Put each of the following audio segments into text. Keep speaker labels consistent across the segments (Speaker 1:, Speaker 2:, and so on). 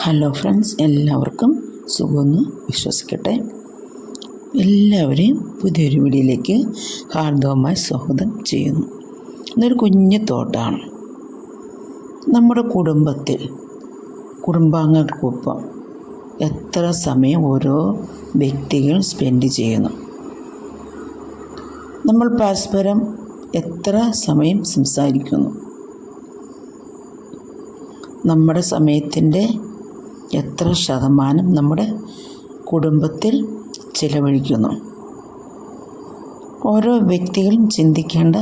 Speaker 1: Hello friends എല്ലാവർക്കും സുഖമെന്ന് വിശ്വസിക്കട്ടെ. എല്ലാവരെയും പുതിയൊരു വീഡിയോയിലേക്ക് ഹാർദവമായി സ്വാഗതം ചെയ്യുന്നു. ഇതൊരു കുഞ്ഞു തോട്ടാണ്. നമ്മുടെ കുടുംബത്തിൽ കുടുംബാംഗങ്ങൾക്കൊപ്പം എത്ര സമയം ഓരോ വ്യക്തികൾ സ്പെൻഡ് ചെയ്യുന്നു. നമ്മൾ പരസ്പരം എത്ര സമയം സംസാരിക്കുന്നു. നമ്മുടെ സമയത്തിന്റെ എത്ര ശതമാനം നമ്മുടെ കുടുംബത്തിൽ ചിലവഴിക്കുന്നു? ഓരോ വ്യക്തികളും ചിന്തിക്കേണ്ട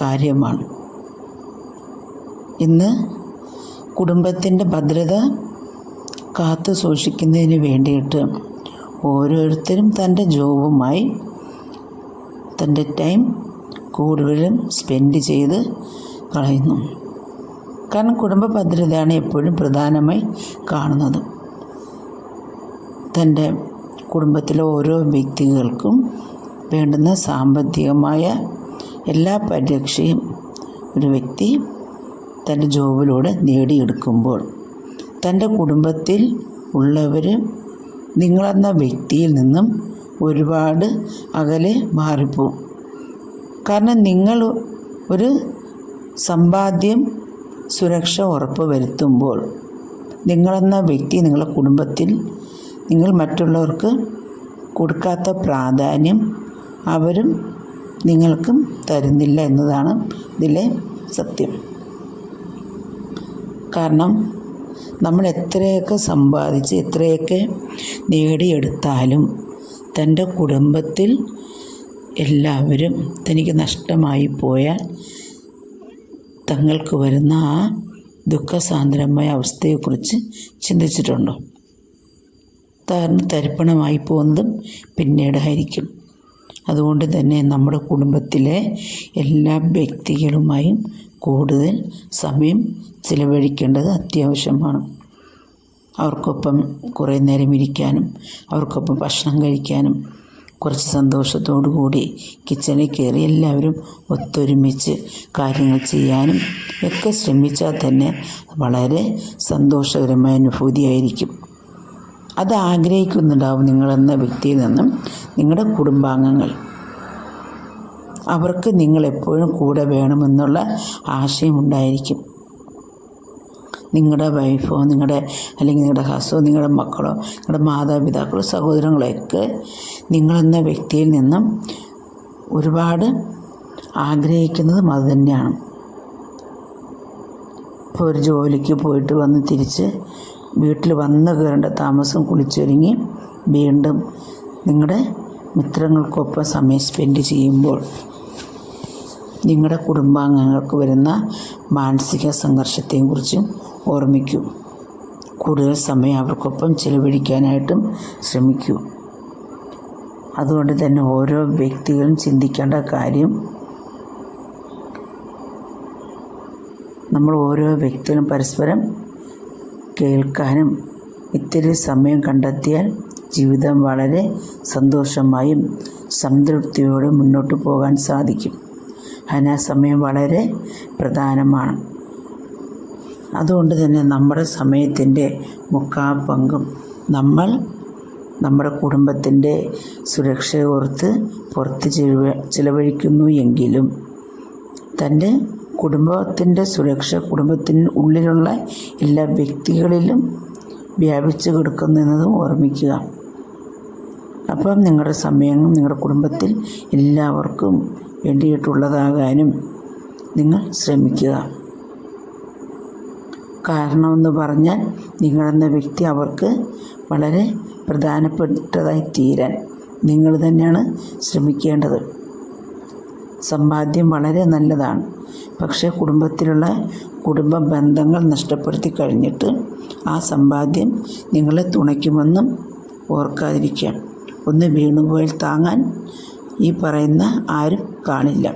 Speaker 1: കാര്യമാണ്. ഇന്ന് കുടുംബത്തിന്റെ ഭദ്രത കാത്തു സൂക്ഷിക്കുന്നതിന് വേണ്ടിയിട്ട് ഓരോരുത്തരും തന്റെ ജോബുമായി തന്റെ ടൈം കൂടുതലും സ്പെൻഡ് ചെയ്ത് കളയുന്നു. കാരണം കുടുംബ ഭദ്രതയാണ് എപ്പോഴും പ്രധാനമായി കാണുന്നത്. തന്റെ കുടുംബത്തിലെ ഓരോ വ്യക്തികൾക്കും വേണ്ടുന്ന സാമ്പത്തികമായ എല്ലാ പരിരക്ഷയും ഒരു വ്യക്തി തന്റെ ജോബിലൂടെ നേടിയെടുക്കുമ്പോൾ തന്റെ കുടുംബത്തിൽ ഉള്ളവർ നിങ്ങളെന്ന വ്യക്തിയിൽ നിന്നും ഒരുപാട് അകലെ മാറിപ്പോവും. കാരണം നിങ്ങൾ ഒരു സമ്പാദ്യം സുരക്ഷ ഉറപ്പ് വരുത്തുമ്പോൾ നിങ്ങളെന്ന വ്യക്തി നിങ്ങളുടെ കുടുംബത്തിൽ നിങ്ങൾ മറ്റുള്ളവർക്ക് കൊടുക്കാത്ത പ്രാധാന്യം അവരും നിങ്ങൾക്കും തരുന്നില്ല എന്നതാണ് ഇതിലെ സത്യം. കാരണം നമ്മൾ എത്രയൊക്കെ സമ്പാദിച്ച് എത്രയൊക്കെ നേടിയെടുത്താലും തന്റെ കുടുംബത്തിൽ എല്ലാവരും തനിക്ക് നഷ്ടമായി പോയാൽ തങ്ങൾക്ക് വരുന്ന ആ ദുഃഖസാന്ദ്രമായ അവസ്ഥയെക്കുറിച്ച് ചിന്തിച്ചിട്ടുണ്ടോ? താറിന് തരിപ്പണമായി പോകുന്നതും പിന്നീടായിരിക്കും അതുകൊണ്ട് തന്നെ നമ്മുടെ കുടുംബത്തിലെ എല്ലാ വ്യക്തികളുമായും കൂടുതൽ സമയം ചിലവഴിക്കേണ്ടത് അത്യാവശ്യമാണ്. അവർക്കൊപ്പം കുറേ നേരം ഇരിക്കാനും അവർക്കൊപ്പം ഭക്ഷണം കഴിക്കാനും കുറച്ച് സന്തോഷത്തോടു കൂടി കിച്ചണിൽ കയറി എല്ലാവരും ഒത്തൊരുമിച്ച് കാര്യങ്ങൾ ചെയ്യാനും ഒക്കെ ശ്രമിച്ചാൽ തന്നെ വളരെ സന്തോഷകരമായ അനുഭൂതിയായിരിക്കും. അത് ആഗ്രഹിക്കുന്നുണ്ടാവും നിങ്ങളെന്ന വ്യക്തിയിൽ നിന്നും നിങ്ങളുടെ കുടുംബാംഗങ്ങൾ. അവർക്ക് നിങ്ങളെപ്പോഴും കൂടെ വേണമെന്നുള്ള ആശയമുണ്ടായിരിക്കും നിങ്ങളുടെ വൈഫോ നിങ്ങളുടെ അല്ലെങ്കിൽ നിങ്ങളുടെ ഹസ്ബോ നിങ്ങളുടെ മക്കളോ നിങ്ങളുടെ മാതാപിതാക്കളോ സഹോദരങ്ങളൊക്കെ നിങ്ങളെന്ന വ്യക്തിയിൽ നിന്നും ഒരുപാട് ആഗ്രഹിക്കുന്നതും അത് തന്നെയാണ്. ഇപ്പോൾ ഒരു ജോലിക്ക് പോയിട്ട് വന്ന് തിരിച്ച് വീട്ടിൽ വന്ന് കയറേണ്ട താമസം കുളിച്ചൊരുങ്ങി വീണ്ടും നിങ്ങളുടെ മിത്രങ്ങൾക്കൊപ്പം സമയം സ്പെൻഡ് ചെയ്യുമ്പോൾ നിങ്ങളുടെ കുടുംബാംഗങ്ങൾക്ക് വരുന്ന മാനസിക സംഘർഷത്തെയും കുറിച്ചും ഓർമ്മിക്കൂ. കൂടുതൽ സമയം അവർക്കൊപ്പം ചിലവഴിക്കാനായിട്ടും ശ്രമിക്കൂ. അതുകൊണ്ട് തന്നെ ഓരോ വ്യക്തികളും ചിന്തിക്കേണ്ട കാര്യം നമ്മൾ ഓരോ വ്യക്തികളും പരസ്പരം കേൾക്കാനും ഇത്തിരി സമയം കണ്ടെത്തിയാൽ ജീവിതം വളരെ സന്തോഷമായും സംതൃപ്തിയോടെ മുന്നോട്ട് പോകാൻ സാധിക്കും. അതിന് സമയം വളരെ പ്രധാനമാണ്. അതുകൊണ്ട് തന്നെ നമ്മുടെ സമയത്തിന്റെ മുക്കാ പങ്കും നമ്മൾ നമ്മുടെ കുടുംബത്തിന്റെ സുരക്ഷയോർത്ത് പുറത്ത് ചെലവ ചിലവഴിക്കുന്നു എങ്കിലും തന്റെ കുടുംബത്തിന്റെ സുരക്ഷ കുടുംബത്തിന് ഉള്ളിലുള്ള എല്ലാ വ്യക്തികളിലും വ്യാപിച്ചു കിടക്കുന്നു എന്നതും ഓർമ്മിക്കുക. അപ്പം നിങ്ങളുടെ സമയം നിങ്ങളുടെ കുടുംബത്തിൽ എല്ലാവർക്കും വേണ്ടിയിട്ടുള്ളതാകാനും നിങ്ങൾ ശ്രമിക്കുക. കാരണമെന്ന് പറഞ്ഞാൽ നിങ്ങളെന്ന വ്യക്തി അവർക്ക് വളരെ പ്രധാനപ്പെട്ടതായി തീരാൻ നിങ്ങൾ തന്നെയാണ് ശ്രമിക്കേണ്ടത്. സമ്പാദ്യം വളരെ നല്ലതാണ്. പക്ഷേ കുടുംബത്തിലുള്ള കുടുംബ ബന്ധങ്ങൾ നഷ്ടപ്പെടുത്തി കഴിഞ്ഞിട്ട് ആ സമ്പാദ്യം നിങ്ങളെ തുണയ്ക്കുമെന്നും ഓർക്കാതിരിക്കാം ഒന്ന് വീണുപോയാൽ താങ്ങാൻ ഈ പറയുന്ന ആരും കാണില്ല.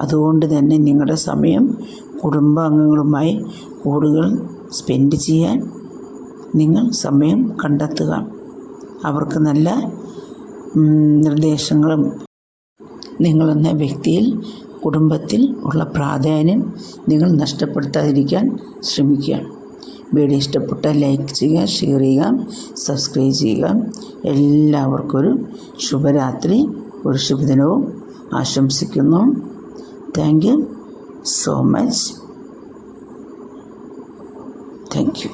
Speaker 1: അതുകൊണ്ട് തന്നെ നിങ്ങളുടെ സമയം കുടുംബാംഗങ്ങളുമായി കൂടുതൽ സ്പെൻഡ് ചെയ്യാൻ നിങ്ങൾ സമയം കണ്ടെത്തുക. അവർക്ക് നല്ല നിർദ്ദേശങ്ങളും നിങ്ങളെന്ന വ്യക്തിയിൽ കുടുംബത്തിൽ ഉള്ള പ്രാധാന്യം നിങ്ങൾ നഷ്ടപ്പെടുത്താതിരിക്കാൻ ശ്രമിക്കുക. വീഡിയോ ഇഷ്ടപ്പെട്ടാൽ ലൈക്ക് ചെയ്യുക ഷെയർ ചെയ്യുക സബ്സ്ക്രൈബ് ചെയ്യുക. എല്ലാവർക്കും ഒരു ശുഭരാത്രി ഒരു ശുഭദിനവും ആശംസിക്കുന്നു. Thank you. So much thank you